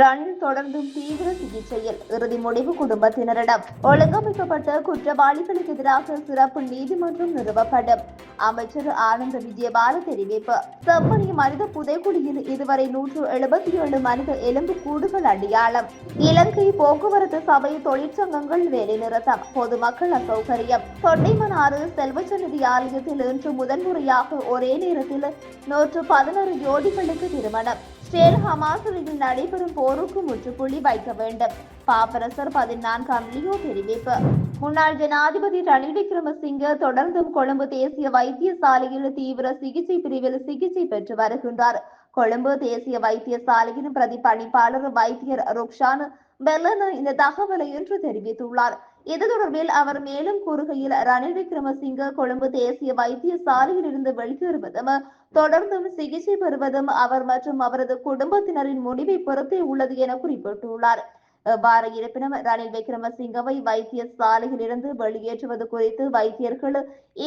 ரணில் தொடர்ந்தும் தீவிர சிகிச்சையில் இறுதி முடிவு குடும்பத்தினரிடம். ஒழுங்கமைக்கப்பட்ட குற்றவாளிகளுக்கு எதிராக சிறப்பு நீதிமன்றம் நிறுவப்படும். அமைச்சர் ஆனந்த விஜயபால தெரிவிப்பு. செம்மணி மனித புதைக்குழியில் இதுவரை நூற்று எழுபத்தி ஏழு மனித எலும்பு கூடுகள் அடையாளம். இலங்கை போக்குவரத்து சபை தொழிற்சங்கங்கள் வேலைநிறுத்தம் பொதுமக்கள் அசௌகரியம். தொண்டைமனாறு செல்வச்சநிதி ஆலயத்தில் இன்று முதன்முறையாக ஒரே நேரத்தில் நூற்று பதினோரு ஜோடிகளுக்கு திருமணம். ஸ்டேல் ஹமாசுரியில் நடைபெறும் போருக்கு முற்றுப்புள்ளி வைக்க வேண்டும். பாப்பரசர் பதினான்காம் லியோ தெரிவிப்பு. முன்னாள் ஜனாதிபதி ரணில் விக்ரமசிங்க தொடர்ந்தும் கொழும்பு தேசிய வைத்தியசாலையில் தீவிர சிகிச்சை பிரிவில் சிகிச்சை பெற்று வருகின்றார். கொழும்பு தேசிய வைத்தியசாலையின் பிரதி பணிப்பாளர் வைத்தியர் ருக்ஷான் பெல்லன இந்த தகவலை இன்று தெரிவித்துள்ளார். இது தொடர்பில் அவர் மேலும் கூறுகையில் ரணில் விக்ரமசிங்க கொழும்பு தேசிய வைத்தியசாலையில் இருந்து வெளியேறுவதும் தொடர்ந்தும் சிகிச்சை பெறுவதும் அவர் மற்றும் அவரது குடும்பத்தினரின் முடிவை பொறுத்தே உள்ளது என குறிப்பிட்டுள்ளார். எவ்வாறு இருப்பினும் ரணில் விக்ரமசிங்கவை வைத்திய சாலையிலிருந்து வெளியேற்றுவது குறித்து வைத்தியர்கள்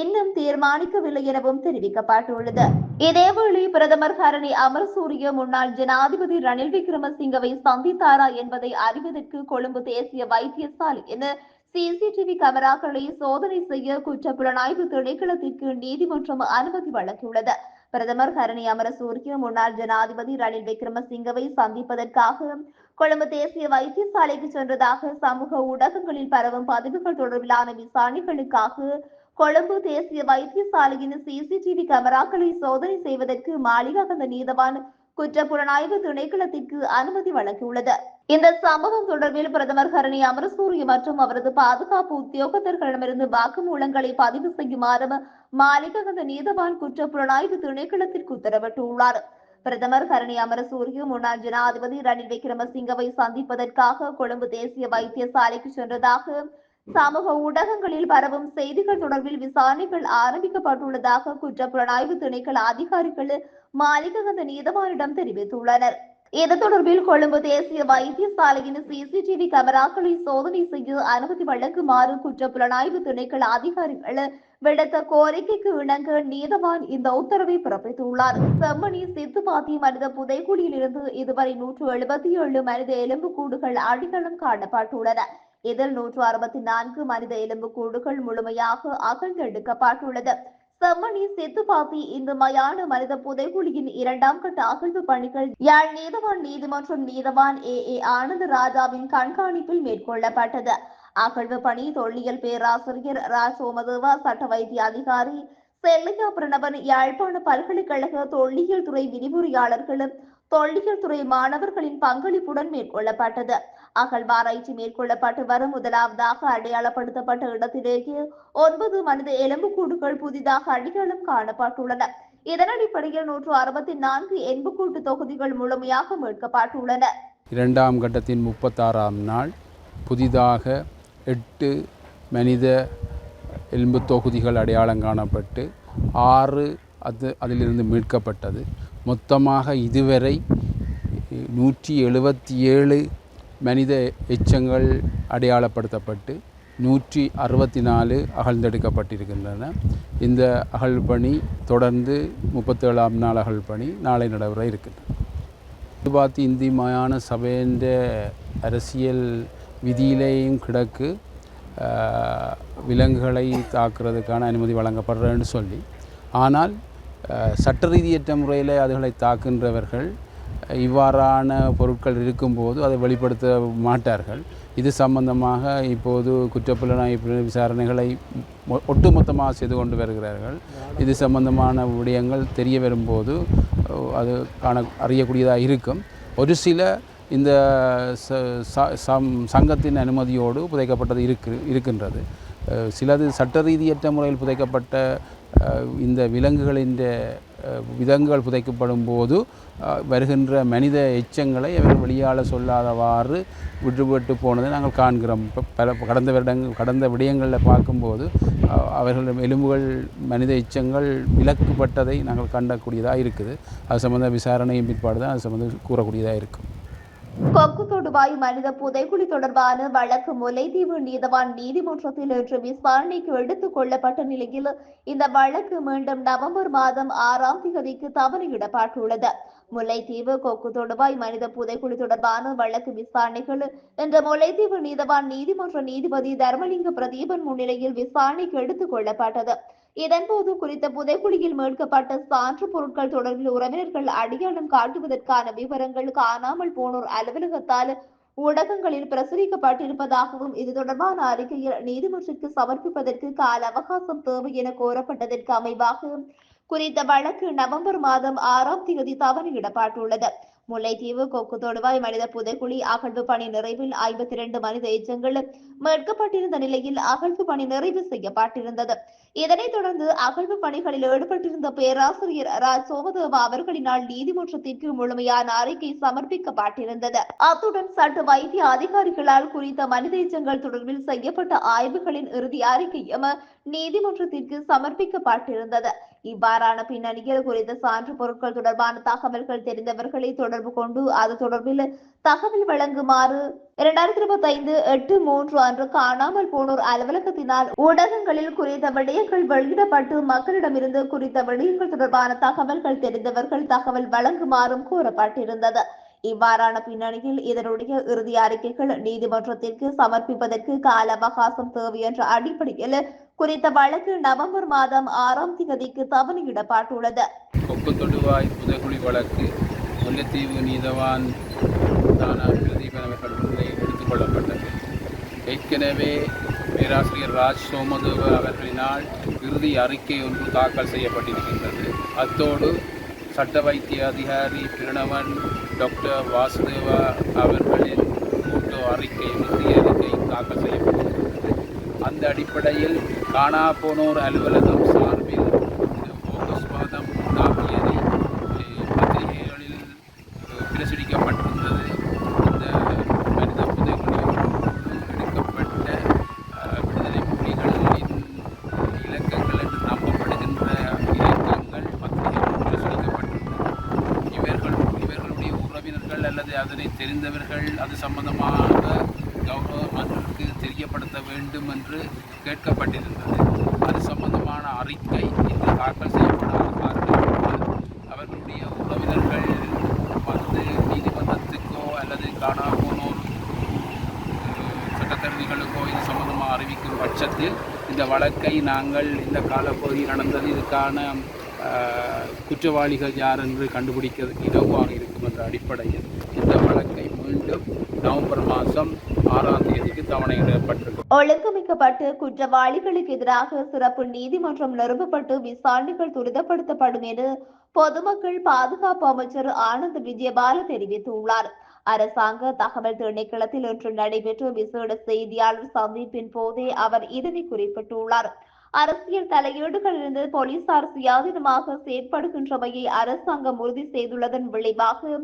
இன்னும் தீர்மானிக்கவில்லை எனவும் தெரிவிக்கப்பட்டுள்ளது. இதேவேளை பிரதமர் ஹரணி அமர்சூரிய முன்னாள் ஜனாதிபதி ரணில் விக்ரமசிங்கவை சந்தித்தாரா என்பதை அறிவதற்கு கொழும்பு தேசிய வைத்தியசாலை என சிசிடிவி கேமராக்களை சோதனை செய்ய குற்ற புலனாய்வு திணைக்களத்திற்கு நீதிமன்றம் அனுமதி வழங்கியுள்ளது. பிரதமர் ஹரணி அமரசூரிய முன்னாள் ஜனாதிபதி ரணில் விக்ரமசிங்கவை சந்திப்பதற்காக கொழும்பு தேசிய வைத்தியசாலைக்கு சென்றதாக சமூக ஊடகங்களில் பரவும் பதிவுகள் தொடர்பிலான விசாரணைகளுக்காக கொழும்பு தேசிய வைத்தியசாலையின் சிசிடிவி கேமராக்களை சோதனை செய்வதற்கு மாளிகாகந்த நீதவான் குற்ற புலனாய்வு திணைக்களத்திற்கு அனுமதி வழங்கியுள்ளது. இந்த சம்பவம் தொடர்பில் பிரதமர் ஹரணி அமரசூரிய மற்றும் அவரது பாதுகாப்பு உத்தியோகத்தர்களிடமிருந்து வாக்குமூலங்களை பதிவு செய்யுமாறும் மாளிககந்த நீதவான் குற்ற புலனாய்வு திணைக்களத்திற்கு உத்தரவிட்டுள்ளார். பிரதமர் ஹரணி அமரசூரிய முன்னாள் ஜனாதிபதி ரணில் விக்ரமசிங்கவை சந்திப்பதற்காக கொழும்பு தேசிய வைத்தியசாலைக்கு சென்றதாக சமூக ஊடகங்களில் பரவும் செய்திகள் தொடர்பில் விசாரணைகள் ஆரம்பிக்கப்பட்டுள்ளதாக குற்ற புலனாய்வு திணைக்கள அதிகாரிகள் மாளிககந்த நீதவானிடம் தெரிவித்துள்ளனர். இது தொடர்பில் கொழும்பு தேசிய வைத்தியசாலையின் சிசிடிவி கேமராக்களை சோதனை செய்ய அனுமதி வழங்குமாறு குற்ற புலனாய்வு திணைக்கள அதிகாரிகள் விடுத்த கோரிக்கைக்கு இணங்க நீதவான் இந்த உத்தரவை பிறப்பித்துள்ளார் செம்மணி சித்துப்பாத்தி மனித புதைக்குடியில் இருந்து இதுவரை நூற்று எழுபத்தி ஏழு மனித எலும்புக்கூடுகள் அடித்தளம் காணப்பட்டுள்ளன இதில் நூற்று அறுபத்தி நான்கு மனித எலும்புக்கூடுகள் முழுமையாக அகழ்ந்தெடுக்கப்பட்டுள்ளது செம்மணி சித்துப்பாத்தி இந்த மயான மனித புதைகுழியின் இரண்டாம் கட்ட அகழ்வு பணிகள் யாழ் நீதவான் நீதிமன்றம் நீதவான் ஏ ஏ ஆனந்த ராஜாவின் கண்காணிப்பில் மேற்கொள்ளப்பட்டது அகழ்வு பணி தொல்லியல் பேராசிரியர் ரா சோமதேவா சட்ட வைத்திய அதிகாரி செல்லையா பிரணவன் யாழ்ப்பாண பல்கலைக்கழக தொல்லியல் துறை விரிவுரையாளர்களும் தொல்லியல் துறை மாணவர்களின் பங்களிப்புடன் மேற்கொள்ளப்பட்டது. அகழ்வாராய்ச்சி மேற்கொள்ளப்பட்டு வரும் முதலாவதாக அடையாளப்படுத்தப்பட்ட இடத்திலேயே ஒன்பது மனித எலும்புக்கூடுகள் புதிதாக அடையாளம் காணப்பட்டுள்ளன. இதன் அடிப்படையில் நூற்று அறுபத்தி நான்கு எண்புக்கூட்டு தொகுதிகள் முழுமையாக மீட்கப்பட்டுள்ளன. இரண்டாம் கட்டத்தின் முப்பத்தாறாம் நாள் புதிதாக எட்டு மனித எலும்பு தொகுதிகள் அடையாளம் காணப்பட்டு ஆறு அது அதிலிருந்து மீட்கப்பட்டது. மொத்தமாக இதுவரை நூற்றி எழுபத்தி ஏழு மனித எச்சங்கள் அடையாளப்படுத்தப்பட்டு நூற்றி அறுபத்தி நாலு அகழ்ந்தெடுக்கப்பட்டிருக்கின்றன. இந்த அகழ்பணி தொடர்ந்து முப்பத்தேழாம் நாள் அகழ்பணி நாளை நடைபெற இருக்கின்றன இது பார்த்து இந்தி மயான சபைன்ற அரசியல் விதியிலேயும் கிடக்கு விலங்குகளை தாக்குறதுக்கான அனுமதி வழங்கப்படுறேன்னு சொல்லி. ஆனால் சட்ட ரீதியற்ற முறையில் அதுகளை தாக்குகின்றவர்கள் இவ்வாறான பொருட்கள் இருக்கும்போது அதை வெளிப்படுத்த மாட்டார்கள். இது சம்பந்தமாக இப்போது குற்றப்புலனாய்வு விசாரணைகளை மொ- ஒட்டுமொத்தமாக செய்து கொண்டு வருகிறார்கள். இது சம்பந்தமான விடயங்கள் தெரிய வரும்போது அது காண அறியக்கூடியதாக இருக்கும். ஒரு சில இந்த ச- ச- சம் சங்கத்தின் அனுமதியோடு புதைக்கப்பட்டது இருக்கு இருக்கின்றது. சிலது சட்ட ரீதியற்ற முறையில் புதைக்கப்பட்ட இந்த விலங்குகளின் விலங்குகள் விதங்கள் புதைக்கப்படும் போது வருகின்ற மனித எச்சங்களை அவர் வெளியால் சொல்லாதவாறு விட்டுவிட்டு போனதை நாங்கள் காண்கிறோம். இப்போ பல கடந்த வருடங்கள் கடந்த விடயங்களில் பார்க்கும்போது அவர்கள் எலும்புகள் மனித எச்சங்கள் விலக்குப்பட்டதை நாங்கள் கண்டக்கூடியதாக இருக்குது. அது சம்மந்த விசாரணையின் பிற்பாடு தான் அது சம்மந்தம் கூறக்கூடியதாக இருக்கும். கொக்கு தொடுவாய் மனித புதைக்குழி தொடர்பான வழக்கு முல்லைத்தீவு நீதவான் நீதிமன்றத்தில் இன்று விசாரணைக்கு எடுத்துக் கொள்ளப்பட்ட நிலையில் இந்த வழக்கு மீண்டும் நவம்பர் மாதம் ஆறாம் தேதிக்கு தவணையிடப்பட்டுள்ளது முல்லைத்தீவு கொக்கு தொடுவாய் மனித புதைக்குழி தொடர்பான வழக்கு விசாரணைகள் என்ற முல்லைத்தீவு நீதவான் நீதிமன்ற நீதிபதி தர்மலிங்க பிரதீபன் முன்னிலையில் விசாரணைக்கு எடுத்துக் கொள்ளப்பட்டது. இதன்போது குறித்த புதைக்குழியில் மீட்கப்பட்ட சான்று பொருட்கள் தொடர்பில் உறவினர்கள் அடையாளம் காட்டுவதற்கான விவரங்கள் காணாமல் போனோர் அலுவலகத்தால் ஊடகங்களில் பிரசுரிக்கப்பட்டிருப்பதாகவும் இது தொடர்பான அறிக்கையில் நீதிமன்றத்திற்கு சமர்ப்பிப்பதற்கு கால அவகாசம் தேவை என கோரப்பட்டதற்கு அமைவாக குறித்த வழக்கு நவம்பர் மாதம் ஆறாம் தேதி தவறியிடப்பட்டுள்ளது முல்லைத்தீவு கொக்கு தொடுவாய் மனித புதைக்குழி அகழ்வு பணி நிறைவில் ஐம்பத்தி இரண்டு மனித எச்சங்கள் மீட்கப்பட்டிருந்த நிலையில் அகழ்வு பணி நிறைவு செய்யப்பட்டிருந்தது. இதனைத் தொடர்ந்து அகழ்வு பணிகளில் ஈடுபட்டிருந்த பேராசிரியர் ராஜ் சோமதேவா அவர்களினால் நீதிமன்றத்திற்கு முழுமையான அறிக்கை சமர்ப்பிக்கப்பட்டிருந்தது. அத்துடன் சட்ட வைத்திய அதிகாரிகளால் குறித்த மனித எச்சங்கள் தொடர்பில் செய்யப்பட்ட ஆய்வுகளின் இறுதி அறிக்கையும் நீதிமன்றத்திற்கு சமர்ப்பிக்கப்பட்டிருந்தது. இவ்வாறான பின்னணியில் குறித்த சான்று பொருட்கள் தொடர்பான தகவல்கள் தெரிந்தவர்களை தொடர்பு கொண்டு அது தொடர்பில் தகவல் வழங்குமாறு இரண்டாயிரத்தி இருபத்தி ஐந்து எட்டு மூன்று அன்று காணாமல் போனோர் அலுவலகத்தினால் ஊடகங்களில் குறித்த விடயங்கள் வெளியிடப்பட்டு மக்களிடமிருந்து குறித்த விடயங்கள் தொடர்பான தகவல்கள் தெரிந்தவர்கள் தகவல் வழங்குமாறும் கூறப்பட்டிருந்தது. இவ்வாறான பின்னணியில் இதனுடைய இறுதி அறிக்கைகள் நீதிமன்றத்திற்கு சமர்ப்பிப்பதற்கு கால அவகாசம் தேவை என்ற அடிப்படையில் குறித்த வழக்கு நவம்பர் மாதம் ஆறாம் தேதிக்கு தவணையிடப்பட்டுள்ளது. கொக்கு தொடுவாய் புதைக்குழி வழக்கு முல்லைத்தீவு நீதவான் தான பிரதீபன் அவர்கள் எடுத்துக் கொள்ளப்பட்டது. ஏற்கனவே பேராசிரியர் ராஜ் சோமதேவ அவர்களினால் இறுதி அறிக்கை ஒன்று தாக்கல் செய்யப்பட்டிருக்கின்றது. அத்தோடு சட்ட வைத்திய அதிகாரி பிரணவன் டாக்டர் வாசுதேவா அவர்களின் கூட்டு அறிக்கை இறுதி அறிக்கை தாக்கல் செய்யப்பட்டது அந்த அடிப்படையில் காணா போனோர் அலுவலகம் சார்பில் இந்த மாதம் மூன்றாம் தேதி பத்திரிகைகளில் பிரசுரிக்கப்பட்டிருந்தது. இந்த மனித புதைக்குழியோடு எடுக்கப்பட்ட விடுதலை புலிகளின் இலக்கங்கள் என்று நம்பப்படுகின்ற இலக்கங்கள் பத்திரிகைகள் பிரசுரிக்கப்பட்டிருந்தது இவர்கள் இவர்களுடைய உறவினர்கள் அல்லது அதனை தெரிந்தவர்கள் அது சம்பந்தமாக தெரியப்படுத்த வேண்டும் என்று கேட்கப்பட்டிருந்தது. அது சம்பந்தமான அறிக்கை இன்று தாக்கல் செய்யப்படாத காரணத்தினால் அவர்களுடைய உறவினர்கள் வந்து நீதிமன்றத்துக்கோ அல்லது காணா போனோர் சட்டத்தரணிகளுக்கோ இது சம்பந்தமாக அறிவிக்கும் பட்சத்தில் இந்த வழக்கை நாங்கள் இந்த காலப்பகுதியில் நடந்தது. இதுக்கான குற்றவாளிகள் யார் என்று கண்டுபிடிக்க இலவாக இருக்கும் என்ற அடிப்படையில் இந்த வழக்கை மீண்டும் நவம்பர் மாதம் ஒழுங்கமைக்கப்பட்டு குற்றவாளிகளுக்கு எதிராக சிறப்பு நீதிமன்றம் நிறுவப்பட்டு விசாரணைகள் துரிதப்படுத்தப்படும் என பொதுமக்கள் பாதுகாப்பு அமைச்சர் ஆனந்த் விஜயபால தெரிவித்துள்ளார். அரசாங்க தகவல் திணைக்களத்தில் இன்று நடைபெற்ற விசேட செய்தியாளர் சந்திப்பின் போதே அவர் இதனை குறிப்பிட்டுள்ளார். அரசியல் தலையீடுகளிலிருந்து போலீசார் சுயாதீனமாக செயற்படுகின்றமையை அரசாங்கம் உறுதி செய்துள்ளதன் விளைவாக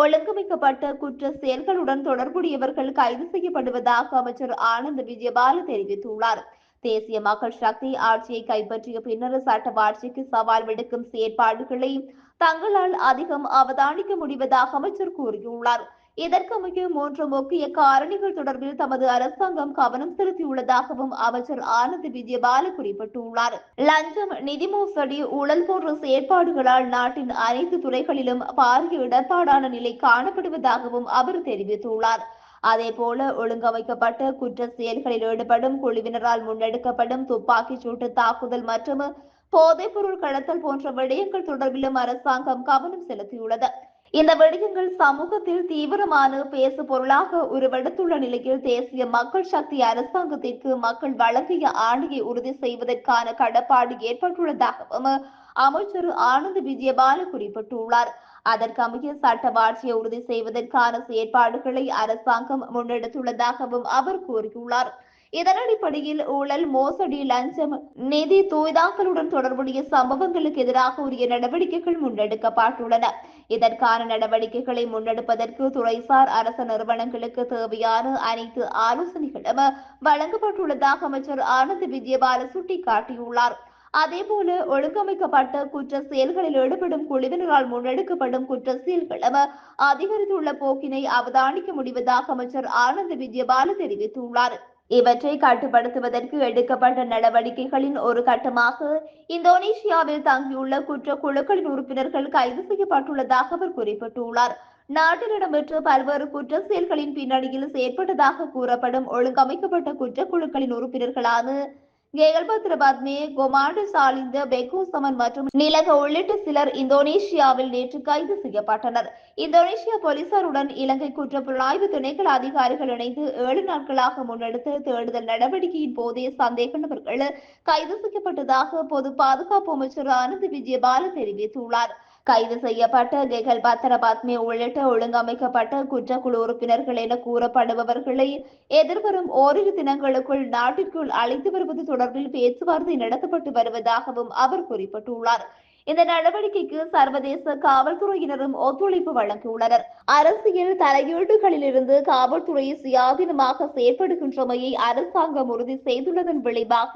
ஒழுங்கமைக்கப்பட்ட குற்ற செயல்களுடன் தொடர்புடையவர்கள் கைது செய்யப்படுவதாக அமைச்சர் ஆனந்த் விஜயபால தெரிவித்துள்ளார். தேசிய மக்கள் சக்தி ஆட்சியை கைப்பற்றிய பின்னர் சட்ட ஆட்சிக்கு சவால் விடுக்கும் செயற்பாடுகளை தங்களால் அதிகம் அவதானிக்க முடிவதாக அமைச்சர் கூறியுள்ளார். இதற்கமைய மூன்று முக்கிய காரணிகள் தொடர்பில் தமது அரசாங்கம் கவனம் செலுத்தியுள்ளதாகவும் அமைச்சர் ஆனந்த் விஜயபால குறிப்பிட்டுள்ளார். லஞ்சம் நிதி மோசடி ஊழல் போன்ற செயற்பாடுகளால் நாட்டின் அனைத்து துறைகளிலும் பாரிய இடர்பாடான நிலை காணப்படுவதாகவும் அவர் தெரிவித்துள்ளார். அதேபோல ஒழுங்கமைக்கப்பட்ட குற்ற செயல்களில் ஈடுபடும் குழுவினரால் முன்னெடுக்கப்படும் துப்பாக்கிச் சூட்டு தாக்குதல் மற்றும் போதைப்பொருள் கடத்தல் போன்ற விடயங்கள் தொடர்பிலும் அரசாங்கம் கவனம் செலுத்தியுள்ளது. இந்த விடயங்கள் சமூகத்தில் தீவிரமான பேசு பொருளாக உருவெடுத்துள்ள நிலையில் தேசிய மக்கள் சக்தி அரசாங்கத்திற்கு மக்கள் வழங்கிய ஆணையை உறுதி செய்வதற்கான கடப்பாடு ஏற்பட்டுள்ளதாகவும் அமைச்சர் ஆனந்த் விஜயபால குறிப்பிட்டுள்ளார். அதற்கமைய சட்ட ஆட்சியை உறுதி செய்வதற்கான செயற்பாடுகளை அரசாங்கம் முன்னெடுத்துள்ளதாகவும் அவர் கூறியுள்ளார். இதன் அடிப்படையில் ஊழல் மோசடி லஞ்சம் நிதி தூய்தாக்கலுடன் தொடர்புடைய சம்பவங்களுக்கு எதிராக உரிய நடவடிக்கைகள் முன்னெடுக்கப்பட்டுள்ளன. இதற்கான நடவடிக்கைகளை முன்னெடுப்பதற்கு துறைசார் அரசு நிறுவனங்களுக்கு தேவையான அனைத்து ஆலோசனைகளும் வழங்கப்பட்டுள்ளதாக அமைச்சர் ஆனந்த் விஜயபால சுட்டிக்காட்டியுள்ளார். அதேபோல ஒழுங்கமைக்கப்பட்ட குற்ற செயல்களில் ஈடுபடும் குழுவினரால் முன்னெடுக்கப்படும் குற்ற செயல்களும் அதிகரித்துள்ள போக்கினை அவதானிக்க முடிவதாக அமைச்சர் ஆனந்த் விஜயபால தெரிவித்துள்ளார். இவற்றை கட்டுப்படுத்துவதற்கு எடுக்கப்பட்ட நடவடிக்கைகளின் ஒரு கட்டமாக இந்தோனேஷியாவில் தங்கியுள்ள குற்ற குழுக்களின் உறுப்பினர்கள் கைது செய்யப்பட்டுள்ளதாக அவர் குறிப்பிட்டுள்ளார். நாட்டில் இடம்பெற்ற பல்வேறு குற்ற செயல்களின் பின்னணியில் செயற்பட்டதாக கூறப்படும் ஒழுங்கமைக்கப்பட்ட குற்றக்குழுக்களின் உறுப்பினர்களான பத்மே கொமாண்டு சாலிந்த பெக்கோ சமன் மற்றும் நிலக உள்ளிட்ட சிலர் இந்தோனேஷியாவில் நேற்று கைது செய்யப்பட்டனர். இந்தோனேஷியா போலீசாருடன் இலங்கை குற்றப்புலனாய்வு திணைக்கள அதிகாரிகள் இணைந்து ஏழு நாட்களாக முன்னெடுத்த தேடுதல் நடவடிக்கையின் போதே சந்தேக நபர்கள் கைது செய்யப்பட்டதாக பொது பாதுகாப்பு அமைச்சர் ஆனந்த் விஜயபால தெரிவித்துள்ளார். கைது செய்யப்பட்ட கெகல் பத்திரபாத்மே உள்ளிட்ட ஒழுங்கமைக்கப்பட்ட குற்றக்குழு உறுப்பினர்கள் என கூறப்படுபவர்களை எதிர்வரும் ஓரிரு தினங்களுக்குள் நாட்டிற்குள் அழைத்து வருவது தொடர்பில் பேச்சுவார்த்தை நடத்தப்பட்டு வருவதாகவும் அவர் குறிப்பிட்டுள்ளார். இந்த நடவடிக்கைக்கு சர்வதேச காவல்துறையினரும் ஒத்துழைப்பு வழங்கியுள்ளனர். அரசியல் தலையீடுகளிலிருந்து காவல்துறை சுயாதீனமாக செயற்படுகின்றமையை அரசாங்கம் உறுதி செய்துள்ளதன் விளைவாக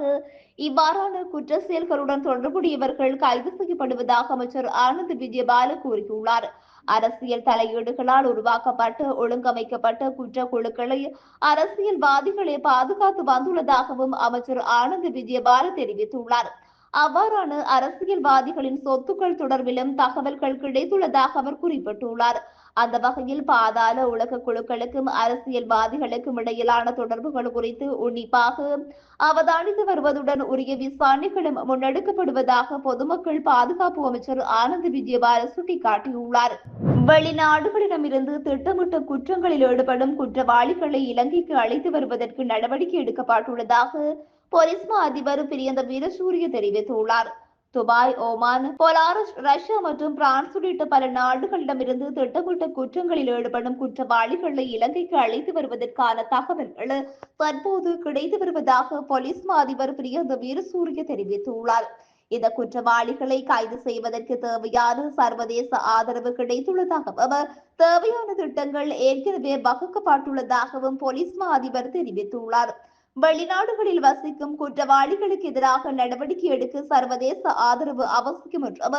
இவ்வாறான குற்ற செயல்களுடன் தொடர்புடையவர்கள் கைது செய்யப்படுவதாக அமைச்சர் ஆனந்த் விஜயபால கூறியுள்ளார். அரசியல் தலையீடுகளால் உருவாக்கப்பட்டு ஒழுங்கமைக்கப்பட்ட குற்ற குழுக்களை அரசியல்வாதிகளை பாதுகாத்து வந்துள்ளதாகவும் அமைச்சர் ஆனந்த் விஜயபால தெரிவித்துள்ளார். அவ்வாறான அரசியல்வாதிகளின் சொத்துக்கள் தொடர்பிலும் தகவல்கள் கிடைத்துள்ளதாக அவர் குறிப்பிட்டுள்ளார். அந்த வகையில் பாதாள உலக குழுக்களுக்கும் அரசியல்வாதிகளுக்கும் இடையிலான தொடர்புகள் குறித்து உன்னிப்பாக அவதானித்து வருவதுடன் உரிய விசாரணைகளும் முன்னெடுக்கப்படுவதாக பொதுமக்கள் பாதுகாப்பு அமைச்சர் ஆனந்த் விஜயபால சுட்டிக்காட்டியுள்ளார். வெளிநாடுகளிடமிருந்து திட்டமிட்ட குற்றங்களில் ஈடுபடும் குற்றவாளிகளை இலங்கைக்கு அழைத்து வருவதற்கு நடவடிக்கை எடுக்கப்பட்டுள்ளதாக பொலிஸ்மா அதிபர் பிரியந்த வீரசூரிய தெரிவித்துள்ளார். துபாய் ஓமான் பொலாரஸ் ரஷ்யா மற்றும் பிரான்ஸ் உள்ளிட்ட பல நாடுகளிடமிருந்து திட்டமிட்ட குற்றங்களில் ஈடுபடும் குற்றவாளிகளை இலங்கைக்கு அழைத்து வருவதற்கான தகவல்கள் தற்போது கிடைத்து வருவதாக போலீஸ் அதிபர் பிரியந்த வீரசூரிய தெரிவித்துள்ளார். இந்த குற்றவாளிகளை கைது செய்வதற்கு தேவையான சர்வதேச ஆதரவு கிடைத்துள்ளதாகவும் தேவையான திட்டங்கள் ஏற்கனவே வகுக்கப்பட்டுள்ளதாகவும் போலீஸ் அதிபர் தெரிவித்துள்ளார். வெளிநாடுகளில் வசிக்கும் குற்றவாளிகளுக்கு எதிராக நடவடிக்கை எடுக்க சர்வதேச ஆதரவு அவசியம் என்றும்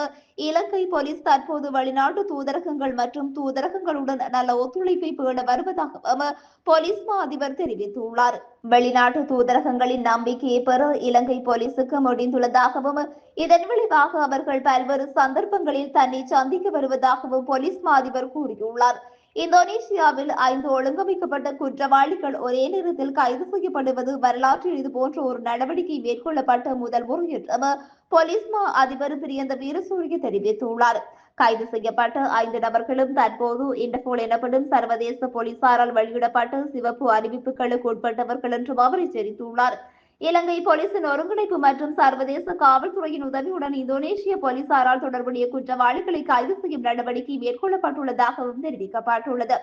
இலங்கை போலீஸ் தற்போது வெளிநாட்டு தூதரகங்கள் மற்றும் தூதரகங்களுடன் நல்ல ஒத்துழைப்பை பேண வருவதாகவும் போலீஸ் மா அதிபர் தெரிவித்துள்ளார். வெளிநாட்டு தூதரகங்களின் நம்பிக்கையை பெற இலங்கை போலீசுக்கு முடிந்துள்ளதாகவும் இதன் விளைவாக அவர்கள் பல்வேறு சந்தர்ப்பங்களில் தன்னை சந்திக்க வருவதாகவும் போலீஸ் மா அதிபர் கூறியுள்ளார். இந்தோனேசியாவில் ஐந்து ஒழுங்கமைக்கப்பட்ட குற்றவாளிகள் ஒரே நேரத்தில் கைது செய்யப்படுவது வரலாற்றில் இது போன்ற ஒரு நடவடிக்கை மேற்கொள்ளப்பட்ட முதல் முறை என்று போலீஸ் மா அதிபர் பிரியந்த வீரசூரிய தெரிவித்துள்ளார். கைது செய்யப்பட்ட ஐந்து நபர்களும் தற்போது இன்டர்போல் எனப்படும் சர்வதேச போலீசாரால் வெளியிடப்பட்ட சிவப்பு அறிவிப்புகளுக்கு உட்பட்டவர்கள் என்றும் அவர் எச்சரித்துள்ளார். இலங்கை போலீசின் ஒருங்கிணைப்பு மற்றும் சர்வதேச காவல்துறையின் உதவியுடன் இந்தோனேஷிய போலீசாரால் தொடர்புடைய குற்றவாளிகளை கைது செய்யும் நடவடிக்கை மேற்கொள்ளப்பட்டுள்ளதாகவும் தெரிவிக்கப்பட்டுள்ளது.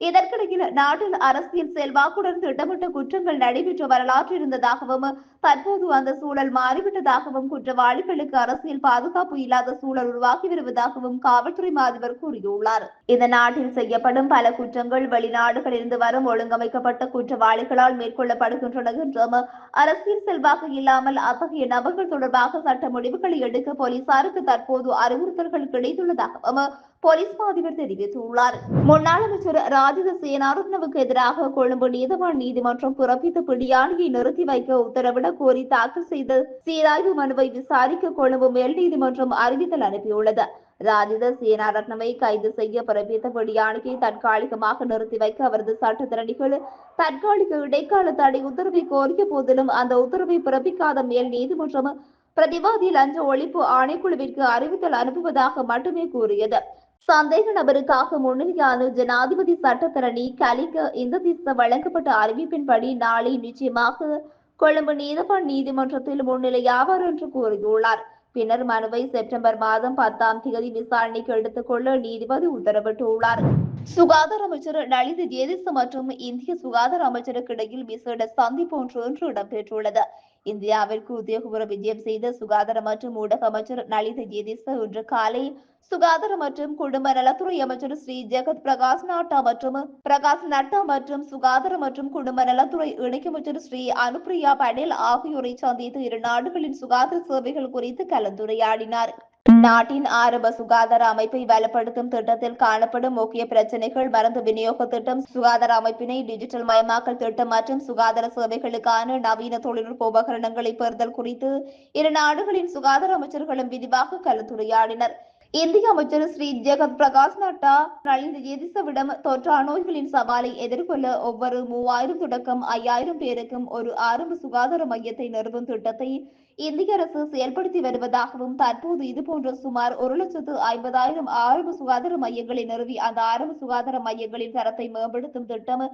இதற்கிடையில் நாட்டில் அரசியல் செல்வாக்குடன் திட்டமிட்ட குற்றங்கள் நடைபெற்ற வரலாற்று இருந்ததாகவும் தற்போது அந்த சூழல் மாறிவிட்டதாகவும் குற்றவாளிகளுக்கு அரசியல் பாதுகாப்பு இல்லாத சூழல் உருவாகி வருவதாகவும் காவல்துறை அதிபர் கூறியுள்ளார். இந்த நாட்டில் செய்யப்படும் பல குற்றங்கள் வெளிநாடுகளிலிருந்து வரும் ஒழுங்கமைக்கப்பட்ட குற்றவாளிகளால் மேற்கொள்ளப்படுகின்றன என்றும் அரசியல் செல்வாக்கு இல்லாமல் அத்தகைய நபர்கள் தொடர்பாக சட்ட முடிவுகளை எடுக்க போலீசாருக்கு தற்போது அறிவுறுத்தல்கள் கிடைத்துள்ளதாகவும் போலீஸ் மா அதிபர் தெரிவித்துள்ளார். முன்னாள் அமைச்சர் ராஜித சேனாரத்னவுக்கு எதிராக கொழும்பு நீதவான் நீதிமன்றம் பிறப்பித்த பிடியாணியை நிறுத்தி வைக்க உத்தரவிட கோரி தாக்கல் செய்த சீராய்வு மனுவை விசாரிக்க கொழும்பு மேல் நீதிமன்றம் அறிவித்தல் அனுப்பியுள்ளது. ராஜித சேனாரத்னவை கைது செய்ய பிறப்பித்த பிடியாணியை தற்காலிகமாக நிறுத்தி வைக்க அவரது சட்டத்திறனிகள் தற்காலிக இடைக்கால தடை உத்தரவை கோரிய போதிலும் அந்த உத்தரவை பிறப்பிக்காத மேல் நீதிமன்றம் பிரதிவாதி லஞ்ச ஒழிப்பு ஆணைக்குழுவிற்கு அறிவித்தல் அனுப்புவதாக மட்டுமே கூறியது. சந்தேக நபருக்காக முன்னிலையான ஜனாதிபதி சட்டத்தரணி கலிங்க இந்த திச வழங்கப்பட்ட அறிவிப்பின்படி நாளை நிச்சயமாக கொழும்பு நீதவான் நீதிமன்றத்தில் முன்னிலையாவார் என்று கூறியுள்ளார். பின்னர் மனுவை செப்டம்பர் மாதம் பத்தாம் தேதி விசாரணைக்கு எடுத்துக் கொள்ள நீதிபதி உத்தரவிட்டுள்ளார். சுகாதார அமைச்சர் லலித் ஜேதிச மற்றும் இந்திய சுகாதார அமைச்சருக்கு இடையில் விசேட சந்திப்பு ஒன்று இன்று இடம்பெற்றுள்ளது. இந்தியாவிற்கு உத்தியோகபூர்வ விஜயம் செய்த சுகாதார மற்றும் ஊடக அமைச்சர் நலித ஜேதிச இன்று காலை சுகாதார மற்றும் குடும்ப நலத்துறை அமைச்சர் ஸ்ரீ ஜெகத் பிரகாஷ் நாட்டா மற்றும் பிரகாஷ் நட்டா மற்றும் சுகாதார மற்றும் குடும்ப நலத்துறை இணையமைச்சர் ஸ்ரீ அனுப்பிரியா படேல் ஆகியோரை சந்தித்து இரு நாடுகளின் சுகாதார சேவைகள் குறித்து கலந்துரையாடினார். நாட்டின் ஆரம்ப சுகாதார அமைப்பை பலப்படுத்தும் திட்டத்தில் காணப்படும் முக்கிய பிரச்சனைகள் மருந்து விநியோக திட்டம் சுகாதார அமைப்பினை டிஜிட்டல் மயமாக்கல் திட்டம் மற்றும் சுகாதார சேவைகளுக்கான நவீன தொழில்நுட்ப உபகரணங்களை பெறுதல் குறித்து இரு நாடுகளின் சுகாதார அமைச்சர்களும் விரிவாக கலந்துரையாடினர். இந்திய அமைச்சர் ஸ்ரீ ஜெகத் பிரகாஷ் நட்டா நலிந்த எதிசவிடம் தொற்றா நோய்களின் சவாலை எதிர்கொள்ள ஒவ்வொரு மூவாயிரம் தொடக்கம் ஐயாயிரம் பேருக்கும் ஒரு ஆரம்ப சுகாதார மையத்தை நிறுவும் திட்டத்தை இந்திய அரசு செயல்படுத்தி வருவதாகவும் தற்போது இதுபோன்ற சுமார் ஒரு லட்சத்து ஐம்பதாயிரம் ஆரம்ப சுகாதார மையங்களை நிறுவி அந்த ஆரம்ப சுகாதார மையங்களின் தரத்தை மேம்படுத்தும் திட்டம்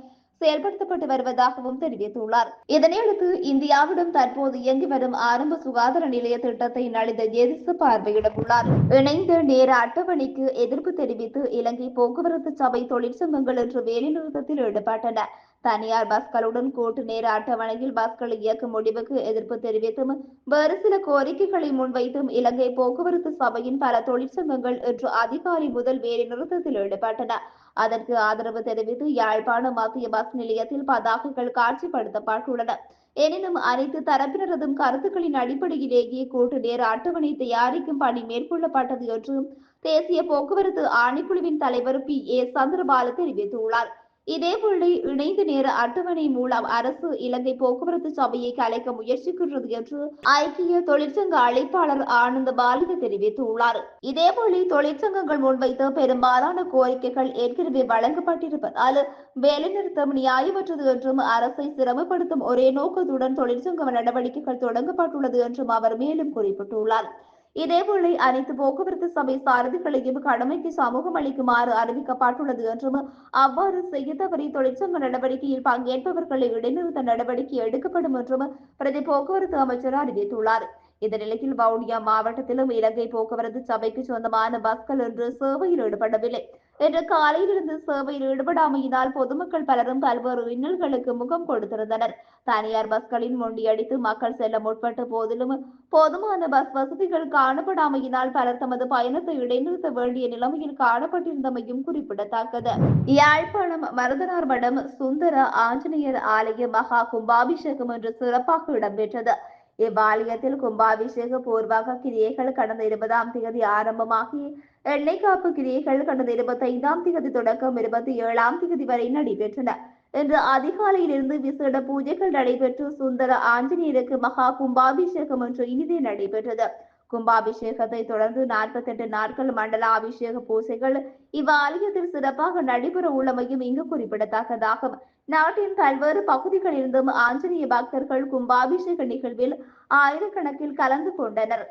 செயல்படுத்தப்பட்டு வருவதாகவும் தெரிவித்துள்ளார். இதனையடுத்து இந்தியாவிடம் தற்போது இயங்கி வரும் ஆரம்ப சுகாதார நிலைய திட்டத்தை நலிந்த எதிர்த்து பார்வையிட உள்ளார் இணைந்த நேர அட்டவணைக்கு எதிர்ப்பு தெரிவித்து இலங்கை போக்குவரத்து சபை தொழிற்சங்கங்கள் இன்று வேலைநிறுத்தத்தில் ஈடுபட்டன. தனியார் பஸ்களுடன் கூட்டு நேர அட்டவணையில் பஸ்களை இயக்கும் முடிவுக்கு எதிர்ப்பு தெரிவித்தும் வேறு சில கோரிக்கைகளை முன்வைத்தும் இலங்கை போக்குவரத்து சபையின் பல தொழிற்சங்கங்கள் இன்று அதிகாலை முதல் வேலைநிறுத்தத்தில் ஈடுபட்டன. அதற்கு ஆதரவு தெரிவித்து யாழ்ப்பாணம் மத்திய பஸ் நிலையத்தில் பதாகைகள் காட்சிப்படுத்தப்பட்டுள்ளன. எனினும் அனைத்து தரப்பினரதும் கருத்துக்களின் அடிப்படையிலேயே கூட்டு நேர அட்டவணை தயாரிக்கும் பணி மேற்கொள்ளப்பட்டது என்று தேசிய போக்குவரத்து ஆணைக்குழுவின் தலைவர் பி ஏ சந்திரபால தெரிவித்துள்ளார். இதேவேளை இணைந்த நேர அட்டவணை மூலம் அரசு இலங்கை போக்குவரத்து சபையை கலைக்க முயற்சிக்கின்றது என்று ஐக்கிய தொழிற்சங்க அழைப்பாளர் ஆனந்த பாலித தெரிவித்துள்ளார். இதேவேளை தொழிற்சங்கங்கள் முன்வைத்த பெரும்பாலான கோரிக்கைகள் ஏற்கனவே வழங்கப்பட்டிருப்பதால் வேலைநிறுத்தம் நியாயமற்றது என்றும் அரசை சிரமப்படுத்தும் ஒரே நோக்கத்துடன் தொழிற்சங்க நடவடிக்கைகள் தொடங்கப்பட்டுள்ளது என்றும் அவர் மேலும் குறிப்பிட்டுள்ளார். இதேவேளை அனைத்து போக்குவரத்து சபை சாரதிகளையும் கடமைக்கு சமூகம் அளிக்குமாறு அறிவிக்கப்பட்டுள்ளது என்றும் அவ்வாறு செய்ய தவறி தொழிற்சங்க நடவடிக்கையில் பங்கேற்பவர்களை இடைநிறுத்த நடவடிக்கை எடுக்கப்படும் என்றும் பிரதி போக்குவரத்து அமைச்சர் அறிவித்துள்ளார். இந்த நிலையில் வவுனியா மாவட்டத்திலும் இலங்கை போக்குவரத்து சபைக்கு சொந்தமான பஸ்கள் இன்று சேவையில் ஈடுபடவில்லை. இன்று காலையிலிருந்து சேவையில் ஈடுபடாமையினால் பொதுமக்கள் பலரும் பல்வேறு இன்னல்களுக்கு முகம் கொடுத்திருந்தனர். தனியார் பஸ்களின் முண்டியடித்து மக்கள் செல்ல முற்பட்ட போதிலும் போதுமான பஸ் வசதிகள் காணப்படாமையினால் பலர் தமது பயணத்தை இடைநிறுத்த வேண்டிய நிலைமையில் காணப்பட்டிருந்தமையும் குறிப்பிடத்தக்கது. யாழ்ப்பாணம் மருதனார் மடம் சுந்தர ஆஞ்சநேயர் ஆலய மகா கும்பாபிஷேகம் என்று சிறப்பாக இடம்பெற்றது. இவ்வாலயத்தில் கும்பாபிஷேக பூர்வாக கிரியைகள் கடந்த இருபதாம் தேதி ஆரம்பமாகி எண்ணெய் காப்பு கிரியைகள் கடந்த இருபத்தி ஐந்தாம் தேதி தொடக்கம் இருபத்தி ஏழாம் தேதி வரை நடைபெற்றன. இன்று அதிகாலையிலிருந்து விசேட பூஜைகள் நடைபெற்று சுந்தர ஆஞ்சநேயருக்கு மகா கும்பாபிஷேகம் என்று இனிதே நடைபெற்றது. கும்பாபிஷேகத்தை தொடர்ந்து நாற்பத்தி எட்டு நாட்கள் மண்டல அபிஷேக பூசைகள் இவ்வாலயத்தில் சிறப்பாக நடைபெற உள்ளமையும் இங்கு குறிப்பிடத்தக்கதாகும். நாட்டின் பல்வேறு பகுதிகளிலிருந்தும் ஆஞ்சநேய பக்தர்கள் கும்பாபிஷேக நிகழ்வில் ஆயிரக்கணக்கில் கலந்து கொண்டனர்.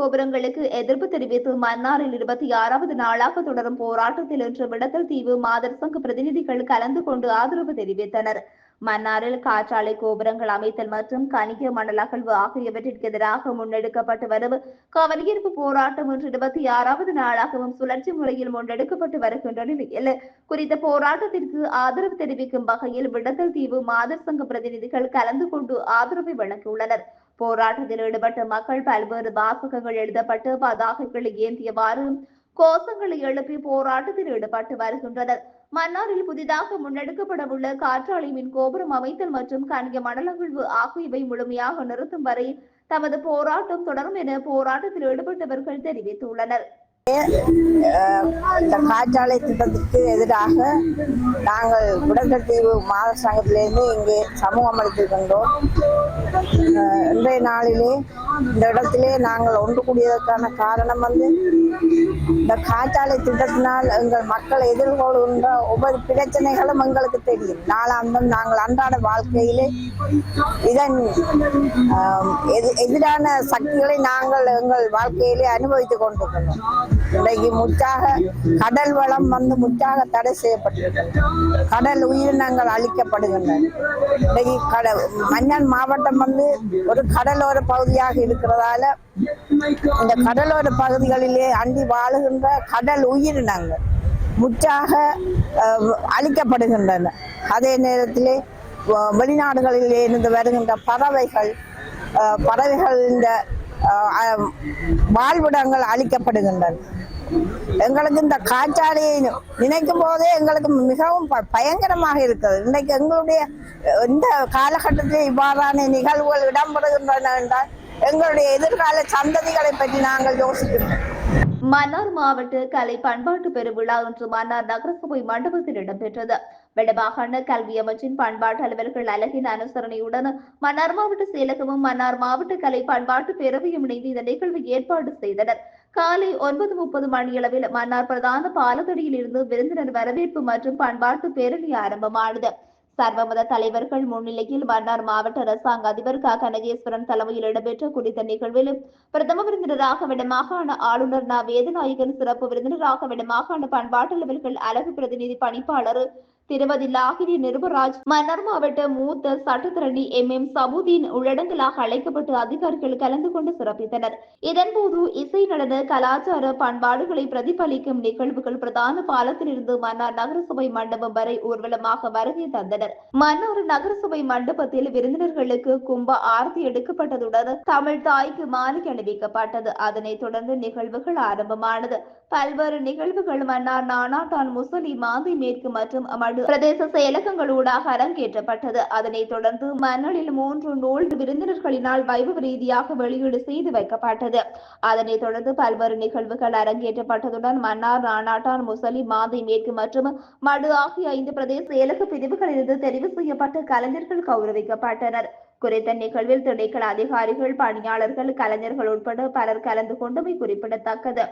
கோபுரங்களுக்கு எதிர்ப்பு தெரிவித்து மன்னாரில் இருபத்தி ஆறாவது நாளாக தொடரும் போராட்டத்தில் இன்று விடத்தல் தீவு மாதர் சங்க பிரதிநிதிகள் கலந்து கொண்டு ஆதரவு தெரிவித்தனர். மன்னாரில் காற்றாலை கோபுரங்கள் அமைத்தல் மற்றும் கணிக மணல் அகழ்வு ஆகியவற்றிற்கு எதிராக முன்னெடுக்கப்பட்டு வரும் கவனஈர்ப்பு போராட்டம் இன்று இருபத்தி ஆறாவது நாளாகவும் சுழற்சி முறையில் முன்னெடுக்கப்பட்டு வருகின்ற நிலையில் குறித்த போராட்டத்திற்கு ஆதரவு தெரிவிக்கும் வகையில் விடத்தல் தீவு மாதர் சங்க பிரதிநிதிகள் கலந்து கொண்டு ஆதரவை வழங்கியுள்ளனர். போராட்டத்தில் ஈடுபட்ட மக்கள் பல்வேறு வாசகங்கள் எழுதப்பட்டு பதாகைகளை ஏந்தியவாறு கோஷங்களை எழுப்பி போராட்டத்தில் ஈடுபட்டு வருகின்றனர். மன்னாரில் புதிதாக முன்னெடுக்கப்படவுள்ள காற்றாலை மின் கோபுரம் அமைத்தல் மற்றும் கனிய மணலகழ்வு ஆகியவை முழுமையாக நிறுத்தும் வரை தமது போராட்டம் தொடரும் என போராட்டத்தில் ஈடுபட்டவர்கள் தெரிவித்துள்ளனர். இந்த காற்றாலை திட்டத்திற்கு எதிராக நாங்கள் குடக்கத்தீவு மாத சங்கத்திலிருந்து இங்கே சமூகம் அளித்திருக்கின்றோம். இன்றைய நாளிலே இந்த இடத்திலே நாங்கள் ஒன்று கூடியதற்கான காரணம் வந்து இந்த காற்றாலை திட்டத்தினால் எங்கள் மக்கள் எதிர்கொள்கின்ற ஒவ்வொரு பிரச்சனைகளும் எங்களுக்கு தெரியும். நாளாந்தம் நாங்கள் அன்றாட வாழ்க்கையிலே இதன் எதிரான சக்திகளை நாங்கள் எங்கள் வாழ்க்கையிலே அனுபவித்துக் கொண்டிருக்கிறோம் இன்றைக்கு முற்றாக கடல் வளம் வந்து முற்றாக தடை செய்யப்பட்டிருக்கிறது கடல் உயிரினங்கள் அழிக்கப்படுகின்றன. இன்றைக்கு கடல் மன்னன் மாவட்டம் வந்து ஒரு கடலோர பகுதியாக இருக்கிறதால இந்த கடலோர பகுதிகளிலே அண்டி வாழுகின்ற கடல் உயிரினங்கள் முற்றாக அழிக்கப்படுகின்றன. அதே நேரத்திலே வ- வெளிநாடுகளிலே இருந்து வருகின்ற பறவைகள் பறவைகள் இந்த வாழ்விடங்கள் அழிக்கப்படுகின்றன எங்களுக்கு இந்த காற்றாலையை நினைக்கும் போதே எங்களுக்கு மிகவும் பயங்கரமாக இருக்குது இன்றைக்கு எங்களுடைய இந்த காலகட்டத்தில் இவ்வாறான நிகழ்வுகள் இடம்பெறுகின்றன என்றால் எங்களுடைய எதிர்கால சந்ததிகளை பற்றி நாங்கள் யோசிக்கிறோம். மன்னார் மாவட்ட கலை பண்பாட்டு பெருவிழா இன்று மன்னார் நகரசபை மண்டபத்தில் இடம்பெற்றது. வடமாகாண கல்வி அமைச்சின் பண்பாட்டு அலுவலர்கள் அழகின் அனுசரணையுடன் மன்னார் மாவட்ட செயலகமும் மன்னார் மாவட்ட கலை பண்பாட்டு பேரவையும் இணைந்து இந்த நிகழ்வு ஏற்பாடு செய்தனர். காலை ஒன்பது முப்பது மணியளவில் மன்னார் பிரதான பாலத்தடியில் இருந்து விருந்தினர் வரவேற்பு மற்றும் பண்பாட்டு பேரணி ஆரம்பமானது. சர்வமத தலைவர்கள் முன்னிலையில் மன்னார் மாவட்ட அரசாங்க அதிபர் க. கனகேஸ்வரன் தலைமையில் இடம்பெற்ற குறித்த நிகழ்வில் பிரதம விருந்தினராக விடமாகாண ஆளுநர் ந. வேதநாயகன் சிறப்பு விருந்தினராக விடமாகாண பண்பாட்டு அலுவல்கள் அழகு பிரதிநிதி பணிப்பாளர் திருமதி லாகினி நிருபராஜ் மன்னர் மாவட்ட மூத்த சட்டத்திரணி எம். எம். சபுதீன் உள்ளடங்கலாக அழைக்கப்பட்டு அதிகாரிகள் கலந்து கொண்டு சிறப்பித்தனர். இதன்போது இசை நடன கலாச்சார பண்பாடுகளை பிரதிபலிக்கும் நிகழ்வுகள் பிரதான பாலத்திலிருந்து மன்னார் நகரசபை மண்டபம் வரை ஊர்வலமாக வருகை தந்தனர். மன்னார் நகரசபை மண்டபத்தில் விருந்தினர்களுக்கு கும்ப ஆர்த்தி எடுக்கப்பட்டதுடன் தமிழ் தாய்க்கு மாலை அணிவிக்கப்பட்டது. அதனைத் தொடர்ந்து நிகழ்வுகள் ஆரம்பமானது. பல்வேறு நிகழ்வுகள் அன்னார் நானாட்டான் முசலி மாந்தி மேற்கு மற்றும் அமடு பிரதேச செயலகங்களூடாக அரங்கேற்றப்பட்டது. அதனைத் தொடர்ந்து மன்னலில் மூன்று நூல் விருந்தினர்களினால் வைபவ ரீதியாக வெளியீடு செய்து வைக்கப்பட்டது. அதனைத் தொடர்ந்து பல்வேறு நிகழ்வுகள் அரங்கேற்றப்பட்டதுடன் மன்னார் நானாட்டான் முசலி மாந்தி மேற்கு மற்றும் மடு ஆகிய ஐந்து பிரதேச செயலக பிரிவுகளிலிருந்து தெரிவு செய்யப்பட்ட கலைஞர்கள் கௌரவிக்கப்பட்டனர். குறித்த நிகழ்வில் திணைக்கள அதிகாரிகள் பணியாளர்கள் கலைஞர்கள் உட்பட பலர் கலந்து கொண்டமை குறிப்பிடத்தக்கது.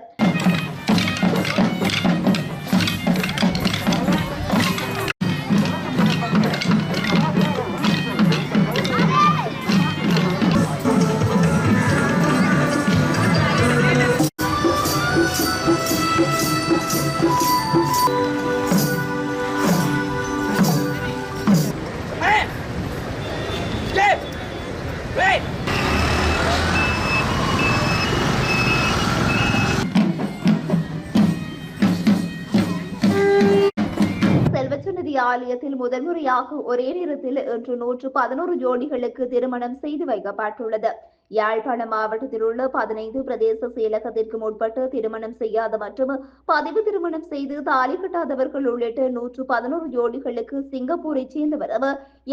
செல்வச்சன்னதி ஆலயத்தில் முதன்முறையாக ஒரே நேரத்தில் இன்று நூற்று பதினோரு ஜோடிகளுக்கு திருமணம் செய்து வைக்கப்பட்டுள்ளது. யாழ்ப்பாண மாவட்டத்தில் உள்ள பதினைந்து பிரதேச செயலகத்திற்கு முற்பட்டு திருமணம் செய்யாத மற்றும் பதிவு திருமணம் செய்து தாலி கட்டாதவர்கள் உள்ளிட்ட நூற்று பதினோரு ஜோடிகளுக்கு சிங்கப்பூரை சேர்ந்தவர்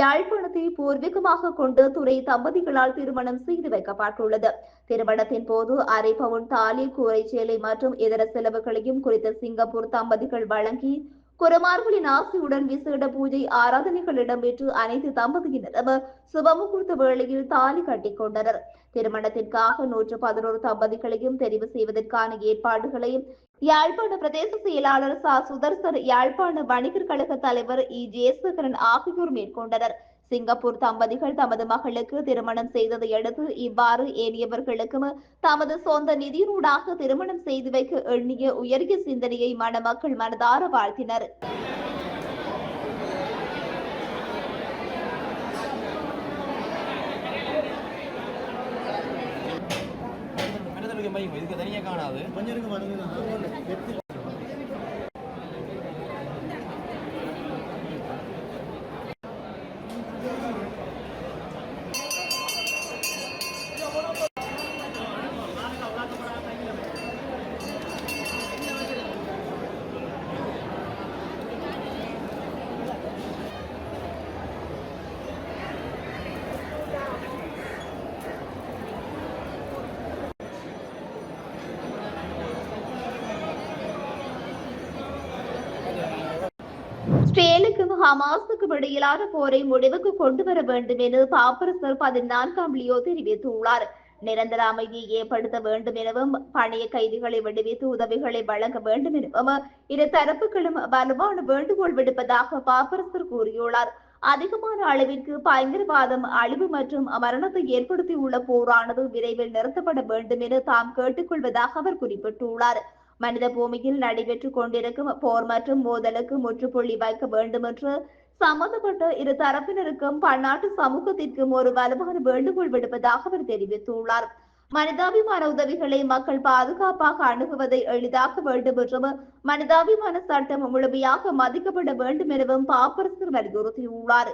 யாழ்ப்பாணத்தை பூர்வீகமாக கொண்டு துறை தம்பதிகளால் திருமணம் செய்து வைக்கப்பட்டுள்ளது. திருமணத்தின் போது அரை பவுன் தாலி கூரை சேலை மற்றும் இதர செலவுகளையும் குறித்த சிங்கப்பூர் தம்பதிகள் வழங்கி குருமார்களின் ஆசையுடன் விசேட பூஜை ஆராதனைகள் இடம்பெற்று அனைத்து தம்பதியினரும் சுபமுகூர்த்த வேளையில் தாலி கட்டிக் கொண்டனர். திருமணத்திற்காக நூற்று பதினோரு தம்பதிகளையும் தெரிவு செய்வதற்கான ஏற்பாடுகளையும் யாழ்ப்பாண பிரதேச செயலாளர் சா. சுதர்சன் யாழ்ப்பாண வணிகர் கழக தலைவர் இ. ஜெயசேகரன் ஆகியோர் மேற்கொண்டனர். சிங்கப்பூர் தம்பதிகள் தமது மகளுக்கு திருமணம் செய்ததை அடுத்து இவ்வாறு ஏனியவர்களுக்கும் தமது சொந்த நிதியினூடாக திருமணம் செய்து வைக்க எண்ணிய உயரிய சிந்தனையை மணமக்கள் மனதார வாழ்த்தினர். இதுக்கு தனியாக காணாது. கொஞ்சம் இஸ்ரேலுக்கும் ஹமாஸுக்கும் இடையிலான போரை முடிவுக்கு கொண்டு வர வேண்டும் என பாப்பரசர் பதினான்காம் லியோ தெரிவித்துள்ளார். நிரந்தர அமைதியை ஏற்படுத்த வேண்டும் எனவும் பழைய கைதிகளை விடுவித்து உதவிகளை வழங்க வேண்டும் எனவும் இரு தரப்புகளும் வலுவான வேண்டுகோள் விடுப்பதாக பாப்பரசர் கூறியுள்ளார். அதிகமான அளவிற்கு பயங்கரவாதம் அழிவு மற்றும் மரணத்தை ஏற்படுத்தியுள்ள போரானது விரைவில் நிறுத்தப்பட வேண்டும் என தாம் கேட்டுக்கொள்வதாக அவர் குறிப்பிட்டுள்ளார். மனித பூமியில் நடைபெற்றுக் கொண்டிருக்கும் போர் மற்றும் மோதலுக்கு முற்றுப்புள்ளி வைக்க வேண்டும் என்று சம்பந்தப்பட்ட இரு தரப்பினருக்கும் பன்னாட்டு சமூகத்திற்கும் ஒரு வலுவான வேண்டுகோள் விடுப்பதாக அவர் தெரிவித்துள்ளார். மனிதாபிமான உதவிகளை மக்கள் பாதுகாப்பாக அணுகுவதை எளிதாக்க வேண்டும் என்றும் மனிதாபிமான சட்டம் முழுமையாக மதிக்கப்பட வேண்டும் எனவும் பாப்பரசர் வலியுறுத்தியுள்ளார்.